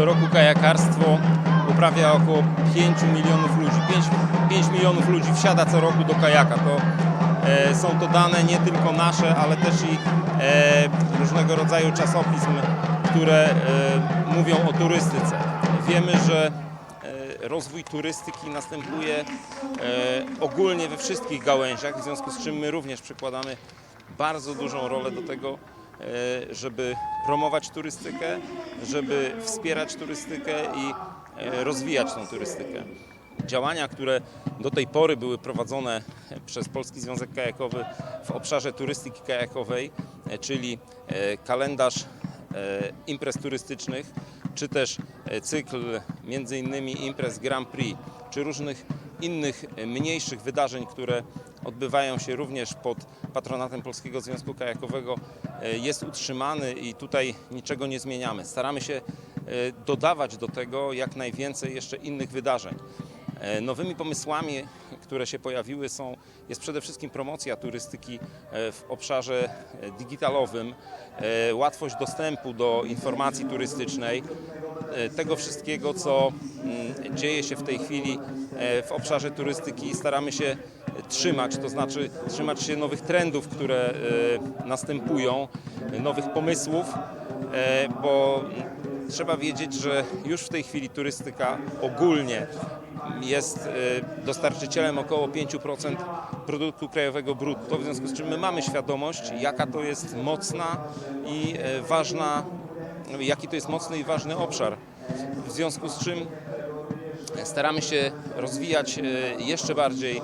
Co roku kajakarstwo uprawia około 5 milionów ludzi. 5, 5 milionów ludzi wsiada co roku do kajaka. To, e, są to dane nie tylko nasze, ale też i e, różnego rodzaju czasopism, które e, mówią o turystyce. Wiemy, że e, rozwój turystyki następuje e, ogólnie we wszystkich gałęziach, w związku z czym my również przykładamy bardzo dużą rolę do tego, żeby promować turystykę, żeby wspierać turystykę i e, rozwijać tą turystykę. Działania, które do tej pory były prowadzone przez Polski Związek Kajakowy w obszarze turystyki kajakowej, e, czyli e, kalendarz e, imprez turystycznych, czy też e, cykl między innymi imprez Grand Prix, czy różnych innych e, mniejszych wydarzeń, które odbywają się również pod patronatem Polskiego Związku Kajakowego e, jest utrzymany i tutaj niczego nie zmieniamy. Staramy się e, dodawać do tego jak najwięcej jeszcze innych wydarzeń. E, Nowymi pomysłami, które się pojawiły są, jest przede wszystkim promocja turystyki w obszarze digitalowym, łatwość dostępu do informacji turystycznej, tego wszystkiego, co mm, dzieje się w tej chwili w obszarze turystyki staramy się trzymać, to znaczy trzymać się nowych trendów, które e, następują, nowych pomysłów, e, bo trzeba wiedzieć, że już w tej chwili turystyka ogólnie jest e, dostarczycielem około 5% produktu krajowego brutto, w związku z czym my mamy świadomość, jaka to jest mocna i ważna, jaki to jest mocny i ważny obszar. W związku z czym staramy się rozwijać e, jeszcze bardziej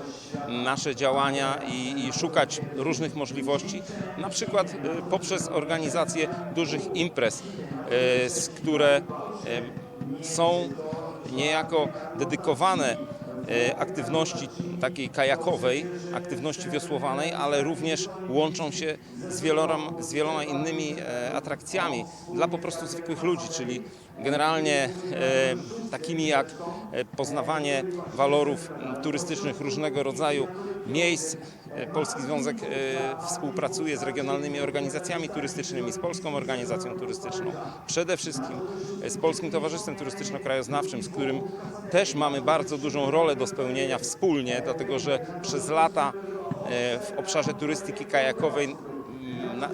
nasze działania i, i szukać różnych możliwości, na przykład e, poprzez organizację dużych imprez, e, które są niejako dedykowane aktywności takiej kajakowej, aktywności wiosłowanej, ale również łączą się z wieloma, z wieloma innymi e, atrakcjami dla po prostu zwykłych ludzi, czyli generalnie e, takimi jak e, poznawanie walorów turystycznych różnego rodzaju miejsc. Polski Związek współpracuje z regionalnymi organizacjami turystycznymi, z Polską Organizacją Turystyczną, przede wszystkim z Polskim Towarzystwem Turystyczno-Krajoznawczym, z którym też mamy bardzo dużą rolę do spełnienia wspólnie, dlatego że przez lata w obszarze turystyki kajakowej na- e,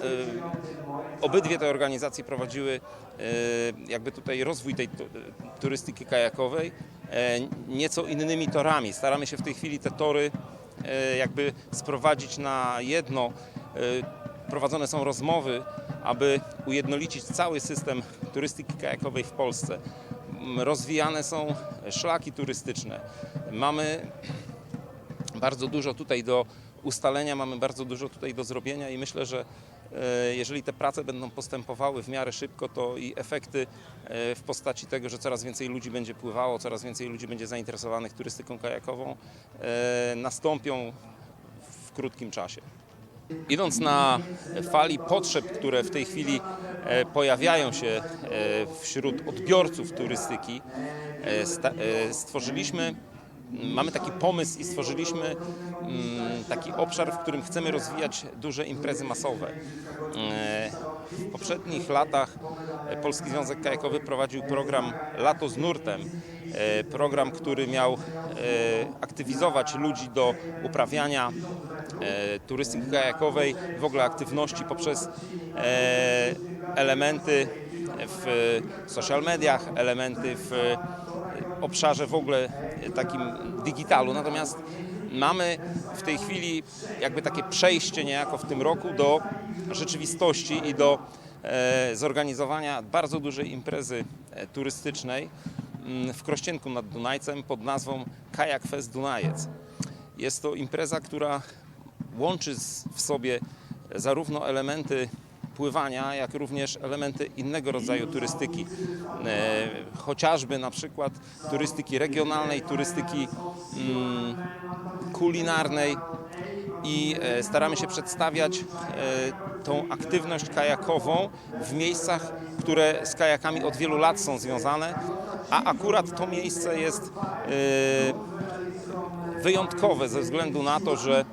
obydwie te organizacje prowadziły e, jakby tutaj rozwój tej tu- turystyki kajakowej e, nieco innymi torami. Staramy się w tej chwili te tory e, jakby sprowadzić na jedno. E, Prowadzone są rozmowy, aby ujednolicić cały system turystyki kajakowej w Polsce. Rozwijane są szlaki turystyczne. Mamy bardzo dużo tutaj do ustalenia, mamy bardzo dużo tutaj do zrobienia i myślę, że jeżeli te prace będą postępowały w miarę szybko, to i efekty e, w postaci tego, że coraz więcej ludzi będzie pływało, coraz więcej ludzi będzie zainteresowanych turystyką kajakową, e, nastąpią w krótkim czasie. Idąc na fali potrzeb, które w tej chwili e, pojawiają się e, wśród odbiorców turystyki, e, e, stworzyliśmy, mamy taki pomysł i stworzyliśmy mm, taki obszar, w którym chcemy rozwijać duże imprezy masowe. E, W poprzednich latach Polski Związek Kajakowy prowadził program Lato z nurtem. E, Program, który miał e, aktywizować ludzi do uprawiania turystyki kajakowej, w ogóle aktywności poprzez elementy w social mediach, elementy w obszarze w ogóle takim digitalu. Natomiast mamy w tej chwili jakby takie przejście niejako w tym roku do rzeczywistości i do e, zorganizowania bardzo dużej imprezy e, turystycznej mm, w Krościenku nad Dunajcem pod nazwą Kajak Fest Dunajec. Jest to impreza, która łączy w sobie zarówno elementy pływania, jak również elementy innego rodzaju turystyki, e, chociażby na przykład turystyki regionalnej, turystyki mm, kulinarnej. I e, staramy się przedstawiać e, tą aktywność kajakową w miejscach, które z kajakami od wielu lat są związane, a akurat to miejsce jest wyjątkowe ze względu na to, że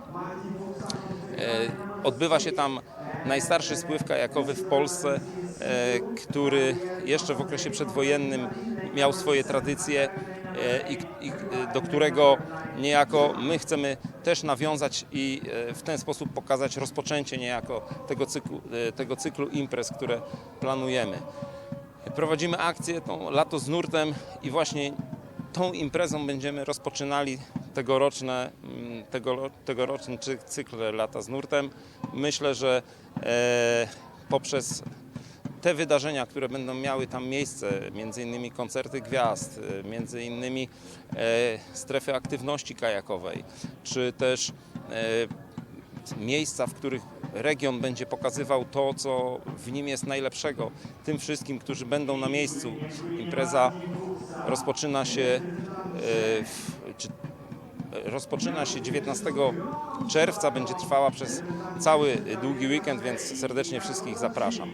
Odbywa się tam najstarszy spływ kajakowy w Polsce, e, który jeszcze w okresie przedwojennym miał swoje tradycje e, i, i do którego niejako my chcemy też nawiązać i e, w ten sposób pokazać rozpoczęcie niejako tego cyklu, tego cyklu imprez, które planujemy. Prowadzimy akcję tą Lato z nurtem i właśnie tą imprezą będziemy rozpoczynali tegoroczne, mm, tego, tegoroczny cy- cykl Lata z nurtem. Myślę, że e, poprzez te wydarzenia, które będą miały tam miejsce, między innymi koncerty gwiazd, e, między innymi e, strefy aktywności kajakowej, czy też miejsca, w których region będzie pokazywał to, co w nim jest najlepszego tym wszystkim, którzy będą na miejscu. Impreza rozpoczyna się, czy, rozpoczyna się 19 czerwca, będzie trwała przez cały długi weekend, więc serdecznie wszystkich zapraszam.